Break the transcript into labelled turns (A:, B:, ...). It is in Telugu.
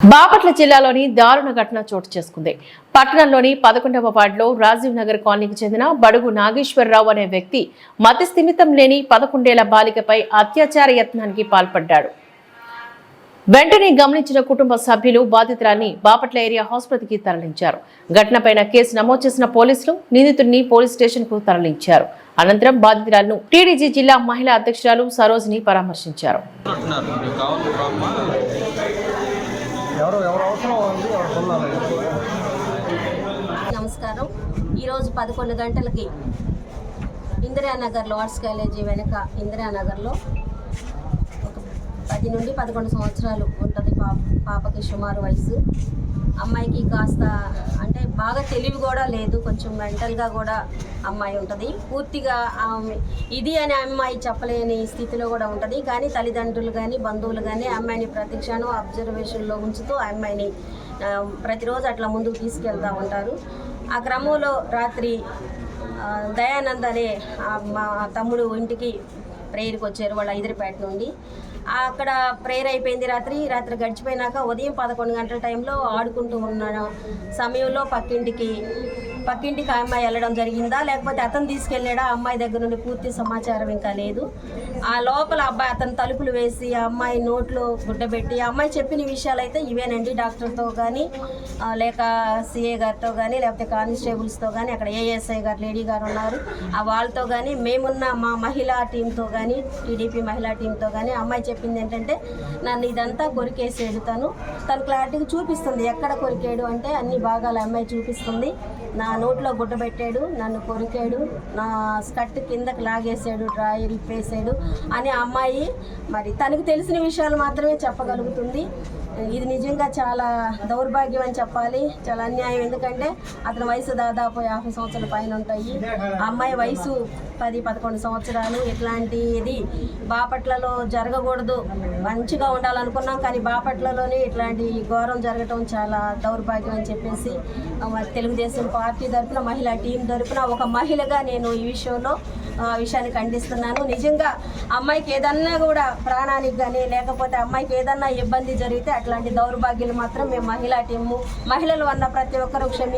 A: బాపట్ల జిల్లాలోని దారుణ ఘటన చోటు చేసుకుంది. పట్టణంలోని పదకొండవ వార్డులో రాజీవ్ నగర్ కాలనీకి చెందిన బడుగు నాగేశ్వరరావు అనే వ్యక్తి మతి స్థిమితం లేని పదకొండేళ్ళ బాలికపై అత్యాచార యత్నానికి పాల్పడ్డాడు. వెంటనే గమనించిన కుటుంబ సభ్యులు బాధితురాన్ని బాపట్ల ఏరియా ఆసుపత్రికి తరలించారు. ఘటనపైన కేసు నమోదు చేసిన పోలీసులు నిందితుడిని పోలీస్ స్టేషన్కు తరలించారు. అనంతరం బాధితురాలను టీడీజీ జిల్లా మహిళా అధ్యక్షురాలు సరోజిని పరామర్శించారు.
B: ఎవరు ఎవరు అవసరం ఉంది ఎవరు కొనాలి.
C: నమస్కారం. ఈరోజు పదకొండు గంటలకి ఇందిరానగర్లో ఆర్ట్స్ కాలేజీ వెనుక ఇందిరానగర్లో ఒక పది నుండి పదకొండు సంవత్సరాలు ఉంటుంది పాప పాపకి సుమారు వయసు. అమ్మాయికి కాస్త అంటే బాగా తెలివి కూడా లేదు కొంచెం మెంటల్గా కూడా అమ్మాయి ఉంటుంది. పూర్తిగా ఇది అని అమ్మాయి చెప్పలేని స్థితిలో కూడా ఉంటుంది. కానీ తల్లిదండ్రులు కానీ బంధువులు కానీ అమ్మాయిని ప్రతిక్షణం అబ్జర్వేషన్లో ఉంచుతూ ఆ అమ్మాయిని ప్రతిరోజు అట్లా ముందుకు తీసుకెళ్తూ ఉంటారు. ఆ క్రమంలో రాత్రి దయానంద్ అనే మా తమ్ముడు ఇంటికి ప్రేయర్కి వచ్చారు వాళ్ళ ఐదరిపేట నుండి. అక్కడ ప్రేయర్ అయిపోయింది రాత్రి. రాత్రి గడిచిపోయినాక ఉదయం పదకొండు గంటల టైంలో ఆడుకుంటూ ఉన్న సమయంలో పక్కింటికి పక్కింటికి ఆ అమ్మాయి వెళ్ళడం జరిగిందా? లేకపోతే అతను తీసుకెళ్ళాడా? ఆ అమ్మాయి దగ్గర నుండి పూర్తి సమాచారం ఇంకా లేదు. ఆ లోపల అబ్బాయి అతను తలుపులు వేసి ఆ అమ్మాయి నోట్లో గుడ్డబెట్టి ఆ అమ్మాయి చెప్పిన విషయాలు అయితే ఇవేనండి. డాక్టర్తో కానీ లేక సిఏ గారితో కానీ లేకపోతే కానిస్టేబుల్స్తో కానీ అక్కడ ఏఎస్ఐ గారు లేడీ గారు ఉన్నారు. ఆ వాళ్ళతో కానీ మేమున్న మా మహిళా టీంతో కానీ టీడీపీ మహిళా టీంతో కానీ అమ్మాయి చెప్పింది ఏంటంటే నన్ను ఇదంతా కొరికేసి ఎడుతాను తను క్లారిటీగా చూపిస్తుంది ఎక్కడ కొరికేడు అంటే అన్ని భాగాలు అమ్మాయి చూపిస్తుంది. నా నోట్లో గుడ్డ పెట్టాడు నన్ను కొరికాడు నా స్కర్ట్ కిందకి లాగేశాడు డ్రాయర్ ఇప్పేసాడు అని అమ్మాయి మరి తనకు తెలిసిన విషయాలు మాత్రమే చెప్పగలుగుతుంది. ఇది నిజంగా చాలా దౌర్భాగ్యం అని చెప్పాలి. చాలా అన్యాయం. ఎందుకంటే అతని వయసు దాదాపు యాభై సంవత్సరాల పైన ఉంటాయి. అమ్మాయి వయసు పది పదకొండు సంవత్సరాలు. ఇట్లాంటిది బాపట్లలో జరగకూడదు. మంచిగా ఉండాలనుకున్నాం కానీ బాపట్లలోనే ఇట్లాంటి ఘోరం జరగటం చాలా దౌర్భాగ్యం అని చెప్పేసి మరి తెలుగుదేశం పార్టీ తరఫున మహిళా టీం తరఫున ఒక మహిళగా నేను ఈ విషయంలో విషయాన్ని ఖండిస్తున్నాను. నిజంగా అమ్మాయికి ఏదన్నా కూడా ప్రాణానికి కానీ లేకపోతే అమ్మాయికి ఏదన్నా ఇబ్బంది జరిగితే అట్లాంటి దౌర్భాగ్యాలు మాత్రం మేము మహిళా టీము మహిళలు అన్న ప్రతి ఒక్కరూ క్షమి